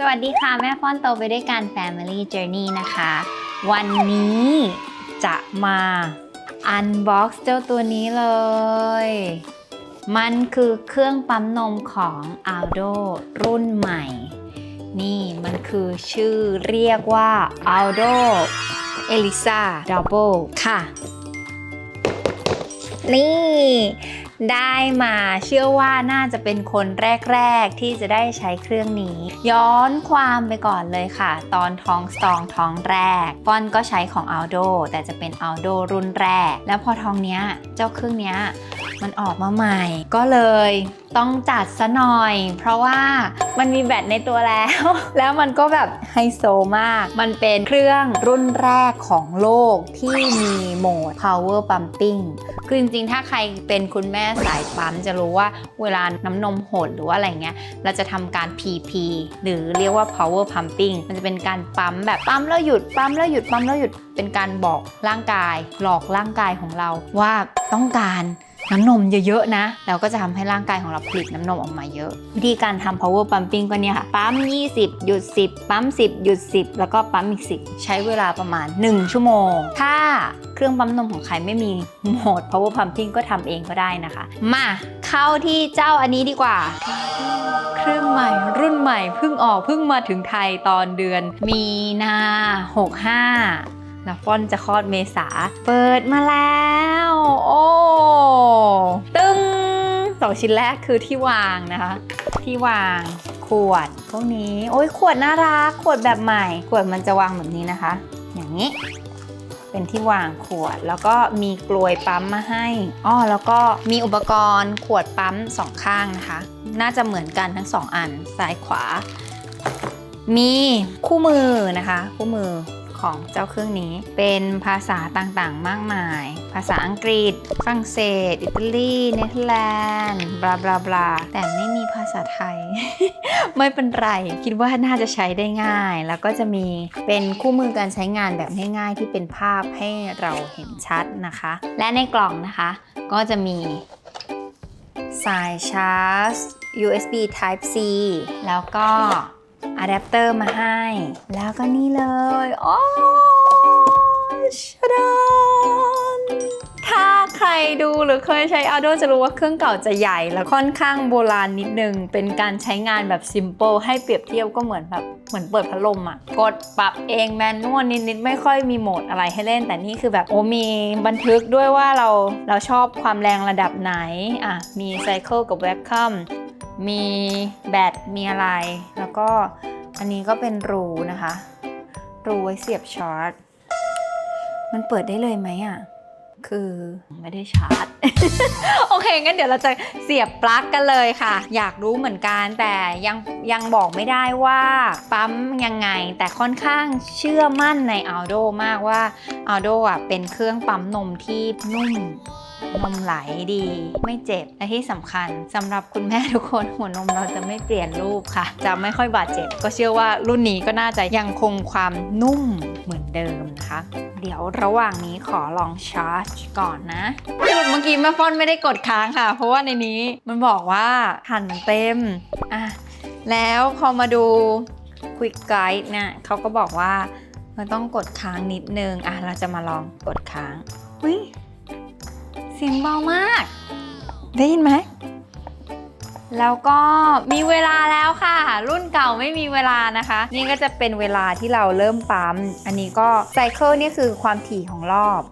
สวัสดีค่ะ แม่ฟ้อนโตไปด้วยกัน Family Journey นะคะ วันนี้จะมา unbox เจ้าตัวนี้เลย มันคือเครื่องปั๊มนมของ Aldo รุ่นใหม่ นี่มันคือชื่อเรียกว่า Aldo Elisa Double ค่ะ นี่ ได้มาเชื่อว่าน่าจะเป็นคนแรก ๆ ที่จะได้ใช้เครื่องนี้ ย้อนความไปก่อนเลยค่ะ ตอนท้องสตองท้องแรกฟอนก็ใช้ของ Aldo แต่จะเป็น Aldo รุ่นแรก แล้วพอท้องเนี้ยเจ้าเครื่องเนี้ยมันออกมาใหม่ ก็เลยต้องจัดซะหน่อย เพราะว่ามันมีแบตในตัวแล้ว แล้วมันก็แบบไฮโซมาก มันเป็นเครื่องรุ่นแรกของโลกที่มีโหมด power pumping คือจริงๆ ถ้าใครเป็นคุณแม่สายปั๊มจะรู้ว่าเวลาน้ำนมหดหรือว่าอะไรเงี้ย เราจะทำการ PP หรือเรียกว่า power pumping มันจะเป็นการปั๊มแบบปั๊มแล้วหยุดปั๊มแล้วหยุดปั๊มแล้วหยุดเป็นการบอกร่างกาย หลอกร่างกายของเราว่าต้องการ น้ำนมเยอะๆนะ แล้วก็จะทำให้ร่างกายของเราผลิตน้ำนมออกมาเยอะ วิธีการทำ power pumping ก็เนี่ยค่ะ ปั๊ม 20 หยุด 10 ปั๊ม 10 หยุด 10 แล้วก็ปั๊มอีก 10 ใช้เวลาประมาณ 1 ชั่วโมง ถ้าเครื่องปั๊มนมของใครไม่มีโหมด power pumping ก็ทำเองก็ได้นะคะ มาเข้าที่เจ้าอันนี้ดีกว่า เครื่องใหม่รุ่นใหม่เพิ่งออกเพิ่งมาถึงไทยตอนเดือน มีนา65นะฟอนจะคลอดเมษา เปิดมาแล้ว ชิ้นแรกคือที่วางนะคะ ที่วางขวดพวกนี้ โอ้ยขวดน่ารักขวดแบบใหม่ ขวดมันจะวางแบบนี้นะคะ อย่างนี้ เป็นที่วางขวดแล้วก็มีกลวยปั๊มมาให้อ้อแล้วก็มีอุปกรณ์ขวดปั๊มสองข้างนะคะ น่าจะเหมือนกันทั้งสองอันซ้ายขวา มีคู่มือนะคะ คู่มือ ของเจ้าเครื่องนี้ เป็นภาษาต่างๆ มากมาย ภาษาอังกฤษ ฝรั่งเศส อิตาลี เนเธอร์แลนด์ บลาบลาบลาแต่ไม่มีภาษาไทย ไม่เป็นไร คิดว่าน่าจะใช้ได้ง่าย แล้วก็จะมีเป็นคู่มือการใช้งานแบบง่ายๆ ที่เป็นภาพให้เราเห็นชัดนะคะ และในกล่องนะคะ ก็จะมีสายชาร์จ USB Type C แล้วก็ อะแดปเตอร์มาให้ แล้วก็นี่เลยโอ้ชดานถ้าใครดูหรือเคยใช้ Aldo จะรู้ว่าเครื่องเก่าจะใหญ่ และค่อนข้างโบราณนิดนึง เป็นการใช้งานแบบ simple ให้เปรียบเทียบก็เหมือนแบบเหมือนเปิดพัดลมอะกดปรับเองแมนนวลนิดๆ ไม่ค่อยมีโหมดอะไรให้เล่น แต่นี่คือแบบโอ้มีบันทึกด้วยว่าเราเราชอบความแรงระดับไหน อะ มีไซเคิลกับแวคคัม มีแบตมีอะไร แล้วก็อันนี้ก็เป็นรูนะคะ รูไว้เสียบชาร์จ มันเปิดได้เลยไหมอะ คือไม่ได้ชาร์จ โอเค งั้นเดี๋ยวเราจะเสียบปลั๊กกันเลยค่ะ อยากรู้เหมือนกันแต่ยังยังบอกไม่ได้ว่าปั๊มยังไง แต่ค่อนข้างเชื่อมั่นใน Aldo มากว่า Aldo อะเป็นเครื่องปั๊มนมที่นุ่ม นมไหลดีไม่เจ็บ และที่สำคัญสำหรับคุณแม่ทุกคนหัวนมเราจะไม่เปลี่ยนรูปค่ะ จะไม่ค่อยบาดเจ็บ ก็เชื่อว่ารุ่นนี้ก็น่าจะยังคงความนุ่มเหมือนเดิมนะคะ เดี๋ยวระหว่างนี้ขอลองชาร์จก่อนนะสรุปเมื่อกี้แม่ฟอนไม่ได้กดค้างค่ะ เพราะว่าในนี้มันบอกว่าทันเต็มอะแล้วพอมาดู Quick Guide เนี่ยเขาก็บอกว่ามันต้องกดค้างนิดนึงอะเราจะมาลองกดค้างอุ้ย เสียงเบามาก ได้ยินไหม แล้วก็มีเวลาแล้วค่ะ รุ่นเก่าไม่มีเวลานะคะ นี่ก็จะเป็นเวลาที่เราเริ่มปั๊ม อันนี้ก็ไซเคิลนี่คือความถี่ของรอบ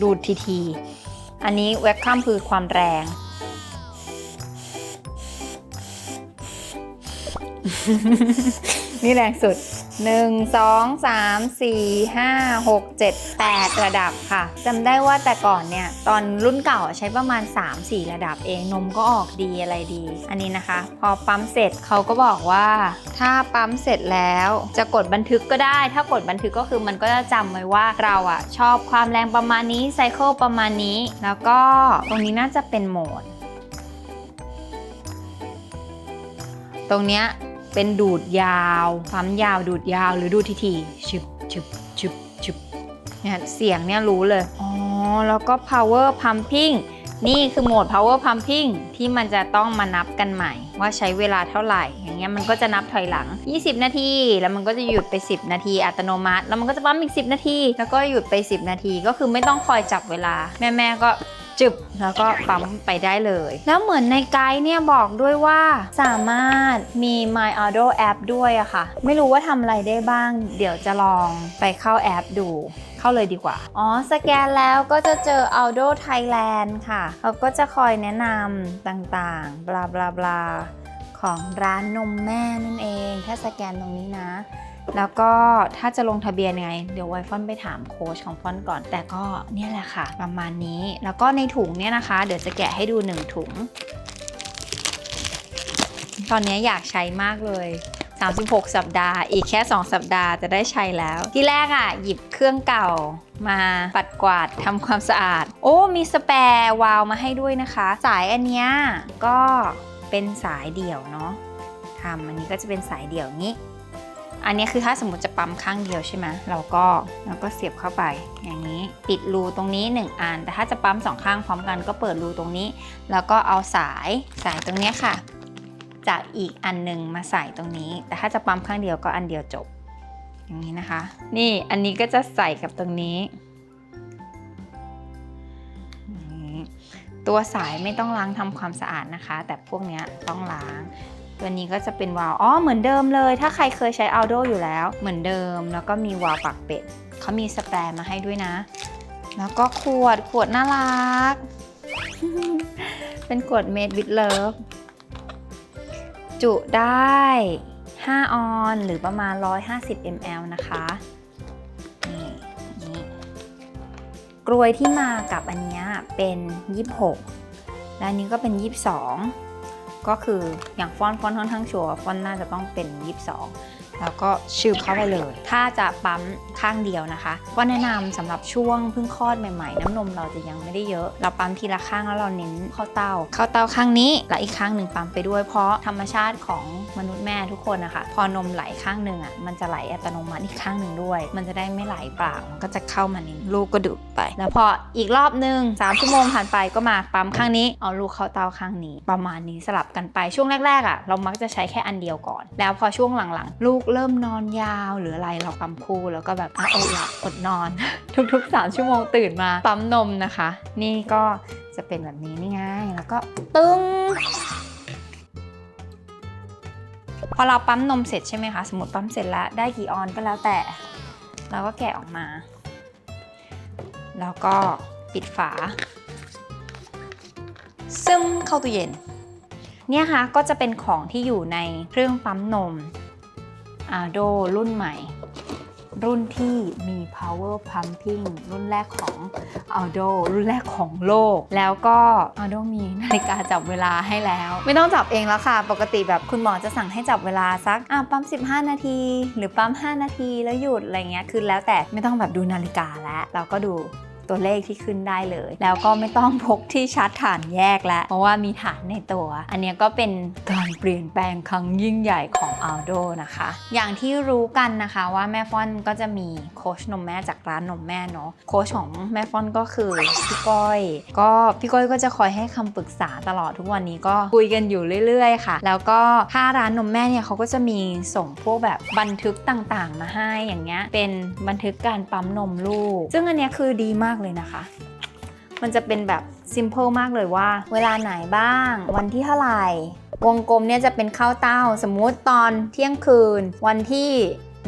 ดูดทีทีๆอันนี้แวคคัมคือความแรง นี่แรงสุด 1 2 3 4 5 6 7 8 ระดับค่ะจำได้ว่าแต่ก่อนเนี่ย ตอนรุ่นเก่าใช้ประมาณ 3-4 ระดับเองนมก็ออกดีอะไรดี อันนี้นะคะ พอปั๊มเสร็จเขาก็บอกว่า ถ้าปั๊มเสร็จแล้วจะกดบันทึกก็ได้ ถ้ากดบันทึกก็คือมันก็จะจำไว้ว่าเราอะชอบความแรงประมาณนี้ไซเคิลประมาณนี้ แล้วก็ตรงนี้น่าจะเป็นโหมด ตรงเนี้ย เป็นดูดยาวปั๊มยาวดูดยาวหรือดูดทีทีๆชึบชึบชึบชึบเนี่ยเสียงเนี่ยรู้เลย อ๋อ แล้วก็ power pumping นี่คือโหมด power pumping ที่มันจะต้องมานับกันใหม่ ว่าใช้เวลาเท่าไหร่ อย่างเงี้ยมันก็จะนับถอยหลัง 20 นาที แล้วมันก็จะหยุดไป 10 นาทีอัตโนมัติ แล้วมันก็จะปั๊มอีก 10 นาที แล้วก็หยุดไป 10 นาที ก็คือไม่ต้องคอยจับเวลา แม่ๆก็ จึบแล้วก็ปั๊มไปได้เลย แล้วเหมือนในไกด์เนี่ยบอกด้วยว่าสามารถมี My Auto App ด้วยอะค่ะ ไม่รู้ว่าทำอะไรได้บ้าง เดี๋ยวจะลองไปเข้าแอปดูเข้าเลยดีกว่า อ๋อ สแกนแล้วก็จะเจอ Aldo Thailand ค่ะ เขาก็จะคอยแนะนำต่างๆ บลาบลาบลาของร้านนมแม่นั่นเอง ถ้าสแกนตรงนี้นะ แล้วก็ถ้าจะลงทะเบียนยังไง เดี๋ยวไวฟอนไปถามโค้ชของฟอนก่อน แต่ก็เนี่ยแหละค่ะ ประมาณนี้ แล้วก็ในถุงเนี่ยนะคะ เดี๋ยวจะแกะให้ดูหนึ่งถุง ตอนนี้อยากใช้มากเลย36 สัปดาห์ อีกแค่ 2 สัปดาห์จะได้ใช้แล้ว ที่แรกอะ หยิบเครื่องเก่ามาปัดกวาดทำความสะอาด โอ้ มีสแปร์วาล์วมาให้ด้วยนะคะ สายอันเนี้ยก็เป็นสายเดี่ยวเนาะทำอันนี้ก็จะเป็นสายเดี่ยวนี้ อันนี้คือถ้าสมมติจะปั๊มข้างเดียวใช่ไหมเราก็เราก็เสียบเข้าไป อย่างนี้ปิดรูตรงนี้ 1 อัน แต่ถ้าจะปั๊มสองข้างพร้อมกันก็เปิดรูตรงนี้ แล้วก็เอาสายสายตรงนี้ค่ะ จากอีกอันหนึ่งมาใส่ตรงนี้ แต่ถ้าจะปั๊มข้างเดียวก็อันเดียวจบ อย่างนี้นะคะ นี่อันนี้ก็จะใส่กับตรงนี้ ตัวสายไม่ต้องล้างทำความสะอาดนะคะ แต่พวกนี้ต้องล้าง ตัวนี้ก็จะเป็นวาล์วอ๋อเหมือนเดิมเลย ถ้าใครเคยใช้ Aldo อยู่แล้ว เหมือนเดิม แล้วก็มีวาล์วปากเป็ดเขามีสแปรมาให้ด้วยนะ แล้วก็ขวดขวดน่ารัก เป็นขวด made with love จุได้ 5 ออนหรือประมาณ 150 ml นะคะนี่นี่กลวยที่มากับอันนี้เป็น 26 และอันนี้ก็เป็น 22 ก็คืออย่างฟอนต์ฟอนต์ค่อนข้างชัวร์ฟอนต์น่าจะต้องเป็น 22 แล้วก็ชืบเข้าไปเลย ถ้าจะปั๊มข้างเดียวนะคะ ก็แนะนำสำหรับช่วงเพิ่งคลอดใหม่ๆ น้ำนมเราจะยังไม่ได้เยอะ เราปั๊มทีละข้างแล้วเราเน้นเข้าเต้า เข้าเต้าข้างนี้และอีกข้างหนึ่งปั๊มไปด้วยเพราะธรรมชาติของมนุษย์แม่ทุกคนนะคะ พอนมไหลข้างหนึ่งอะมันจะไหลอัตโนมัติอีกข้างหนึ่งด้วย มันจะได้ไม่ไหลเปล่ามันก็จะเข้ามาในลูกก็ดูดไป แล้วพออีกรอบหนึ่งสามชั่วโมงผ่านไปก็มาปั๊มข้างนี้เอาลูกเข้าเต้าข้างนี้ ประมาณนี้สลับกันไปช่วงแรกๆอะเรามักจะใช้แค่อันเดียวก่อน แล้วพอช่วงหลังๆ ลูกเริ่มนอนยาวหรืออะไรเราปั๊มคู่แล้วก็แบบอะอดหลับอดนอน ทุกๆ 3 ชั่วโมงตื่นมาปั๊มนมนะคะ นี่ก็จะเป็นแบบนี้นี่ไงแล้วก็ตึงพอเราปั๊มนมเสร็จใช่ไหมคะสมมติปั๊มเสร็จแล้วได้กี่ออนก็แล้วแต่ เราก็แกะออกมา แล้วก็ปิดฝา ซึมเข้าตู้เย็นเนี่ยค่ะก็จะเป็นของที่อยู่ในเครื่องปั๊มนม a d o รุ่นใหม่ รุ่นที่มี power pumping รุ่นแรกของ Aldo รุ่นแรกของโลก แล้วก็ Aldo มีนาฬิกาจับเวลาให้แล้ว ไม่ต้องจับเองแล้วค่ะ ปกติแบบคุณหมอจะสั่งให้จับเวลาสักอะปั๊ม 15 นาที หรือปั๊ม 5 นาทีแล้วหยุดอะไรเงี้ยคือแล้วแต่ไม่ต้องแบบดูนาฬิกาแล้วเราก็ดูตัวเลขที่ขึ้นได้เลย แล้วก็ไม่ต้องพกที่ชาร์จฐานแยกแล้ว เพราะว่ามีฐานในตัว อันเนี้ยก็เป็นการเปลี่ยนแปลงครั้งยิ่งใหญ่ของ Aldo นะคะ อย่างที่รู้กันนะคะว่าแม่ฟอนก็จะมีโค้ชนมแม่จากร้านนมแม่เนาะโค้ชของแม่ฟอนก็คือพี่ก้อย ก็พี่ก้อยก็จะคอยให้คำปรึกษาตลอดทุกวันนี้ก็คุยกันอยู่เรื่อยๆ ค่ะ แล้วก็ถ้าร้านนมแม่เนี่ยเขาก็จะมีส่งพวกแบบบันทึกต่างๆ มาให้อย่างเงี้ยเป็นบันทึกการปั๊มนมลูก ซึ่งอันเนี้ยคือดีมากเลยนะคะ มันจะเป็นแบบ simple มากเลยว่า เวลาไหนบ้าง วันที่เท่าไหร่ วงกลมเนี่ยจะเป็นข้าเต้า สมมุติตอนเที่ยงคืนวันที่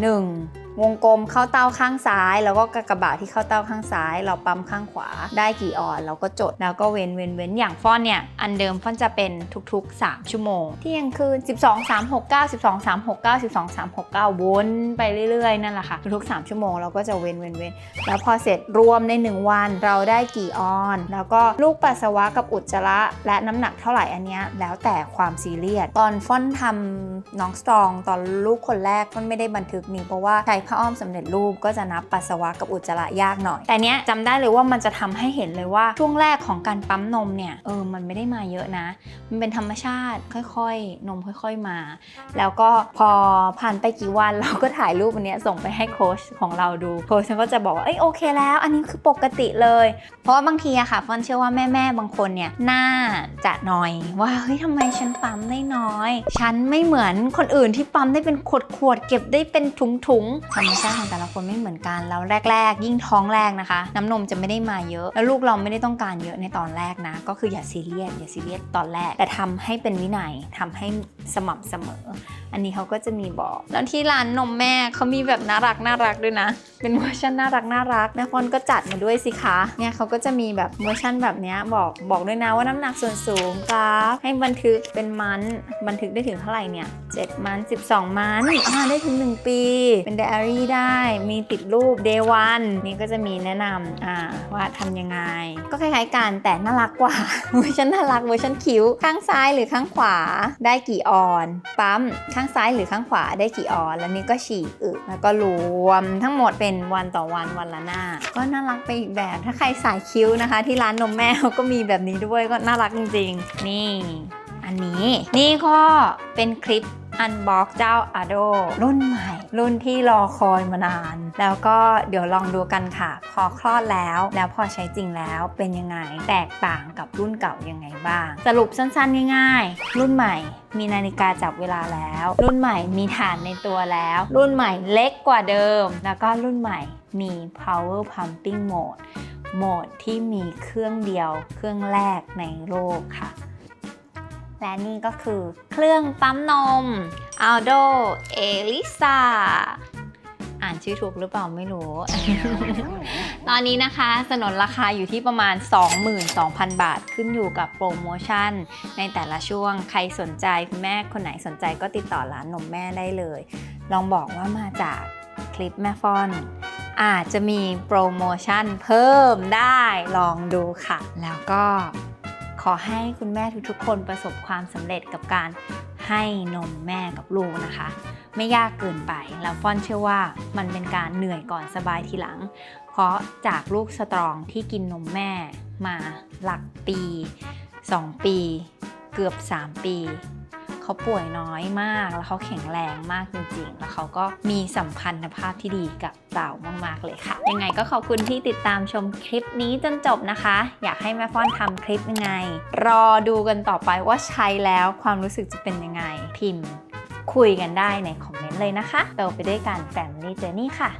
1 วงกลมเข้าเต้าข้างซ้าย แล้วก็กากบาทที่เข้าเต้าข้างซ้าย เราปั๊มข้างขวา ได้กี่ออนเราก็จดแล้วก็เว้นเว้นเว้นอย่างฟอนเนี่ยอันเดิมฟอนจะเป็นทุกๆ 3 ชั่วโมง เที่ยงคืน 12 3 6 9 12 3 6 9 12 3 6 9 วนไปเรื่อยๆ นั่นแหละค่ะ ทุกๆ 3 ชั่วโมงเราก็จะเว้นเว้นเว้นแล้วพอเสร็จรวมใน 1 วันเราได้กี่ออน แล้วก็ลูกปัสสาวะกับอุจจาระและน้ำหนักเท่าไหร่อันเนี้ยแล้วแต่ความซีเรียสตอนฟอนทำน้องสตรองตอนลูกคนแรกฟอนไม่ได้บันทึกนี้เพราะว่าใช้ผ้าอ้อมสำเร็จรูปก็จะนับปัสสาวะกับอุจจาระยากหน่อย แต่เนี้ยจำได้เลยว่ามันจะทำให้เห็นเลยว่าช่วงแรกของการปั๊มนมเนี่ยเออมันไม่ได้มาเยอะนะ มันเป็นธรรมชาติค่อยๆ นมค่อย ๆมา แล้วก็พอผ่านไปกี่วันเราก็ถ่ายรูปอันเนี้ยส่งไปให้โค้ชของเราดูโค้ชก็จะบอกว่าเอ้ยโอเคแล้ว อันนี้คือปกติเลย เพราะว่าบางทีอะค่ะฟอนเชื่อว่าแม่ๆบางคนเนี่ยน่าจะนอยว่าเฮ้ยทำไมฉันปั๊มได้น้อย ฉันไม่เหมือนคนอื่นที่ปั๊มได้เป็นขวดๆเก็บได้เป็นถุงๆธรรมชาติของแต่ละคนไม่เหมือนกันแล้วแรก ๆ ยิ่งท้องแรกนะคะ น้ำนมจะไม่ได้มาเยอะ แล้วลูกเราไม่ได้ต้องการเยอะในตอนแรกนะ ก็คืออย่าซีเรียสอย่าซีเรียสตอนแรก แต่ทำให้เป็นวินัยทำให้สม่ำเสมอ อันนี้เขาก็จะมีบอก แล้วที่ร้านนมแม่เขามีแบบน่ารักน่ารักด้วยนะ เป็นเวอร์ชันน่ารักน่ารักแม่ฟอนก็จัดมาด้วยสิคะ เนี่ยเขาก็จะมีแบบเวอร์ชันแบบนี้บอกบอกด้วยนะว่าน้ำหนักส่วนสูงครับให้บันทึกเป็นมันบันทึกได้ถึงเท่าไหร่เนี่ย7มัน 12 มันอ่าได้ถึง 1 ปี เป็นไดอารี่ได้ มีติดรูป day one นี่ก็จะมีแนะนำอ่าว่าทำยังไง ก็คล้ายๆกันแต่น่ารักกว่า เวอร์ชันน่ารักเวอร์ชันคิ้วข้างซ้ายหรือข้างขวาได้กี่ออน ปั๊มข้างซ้ายหรือข้างขวาได้กี่ออน แล้วนี่ก็ฉีกอึแล้วก็รวมทั้งหมดเป็นวันต่อวันวันละหน้า ก็น่ารักไปอีกแบบถ้าใครสายคิ้วนะคะ ที่ร้านนมแม่เขาก็มีแบบนี้ด้วยก็น่ารักจริงๆ นี่ อันนี้นี่ก็เป็นคลิป อันบ็อกเจ้า Ado รุ่นใหม่ รุ่นที่รอคอยมานาน แล้วก็เดี๋ยวลองดูกันค่ะ พอคลอดแล้ว แล้วพอใช้จริงแล้วเป็นยังไง แตกต่างกับรุ่นเก่ายังไงบ้าง สรุปสั้นๆง่ายๆ รุ่นใหม่มีนาฬิกาจับเวลาแล้ว รุ่นใหม่มีฐานในตัวแล้ว รุ่นใหม่เล็กกว่าเดิม แล้วก็รุ่นใหม่มี power pumping mode โหมดที่มีเครื่องเดียวเครื่องแรกในโลกค่ะ และนี่ก็คือเครื่องปั๊มนม Aldo Elisa อ่านชื่อถูกหรือเปล่าไม่รู้ ตอนนี้นะคะสนนราคาอยู่ที่ประมาณ 22,000 บาทขึ้นอยู่กับโปรโมชั่น ในแต่ละช่วงใครสนใจคุณแม่คนไหนสนใจก็ติดต่อร้านนมแม่ได้เลย ลองบอกว่ามาจากคลิปแม่ฟอนอาจจะมีโปรโมชั่นเพิ่มได้ลองดูค่ะ แล้วก็ ขอให้คุณแม่ทุกๆ คนประสบความสำเร็จกับการให้นมแม่กับลูกนะคะ ไม่ยากเกินไปแล้วฟอนเชื่อว่ามันเป็นการเหนื่อยก่อนสบายทีหลัง เพราะจากลูกสตรองที่กินนมแม่มาหลักปี 2 ปี เกือบ 3 ปี เขาป่วยน้อยมาก แล้วเขาแข็งแรงมากจริงๆ แล้วเขาก็มีสัมพันธภาพที่ดีกับเรามากๆเลยค่ะ ยังไงก็ขอบคุณที่ติดตามชมคลิปนี้จนจบนะคะ อยากให้แม่ฟ้อนทำคลิปยังไง รอดูกันต่อไปว่าใช้แล้วความรู้สึกจะเป็นยังไงพิมพ์ คุยกันได้ในคอมเมนต์เลยนะคะโตไปด้วยกัน Family Journey ค่ะ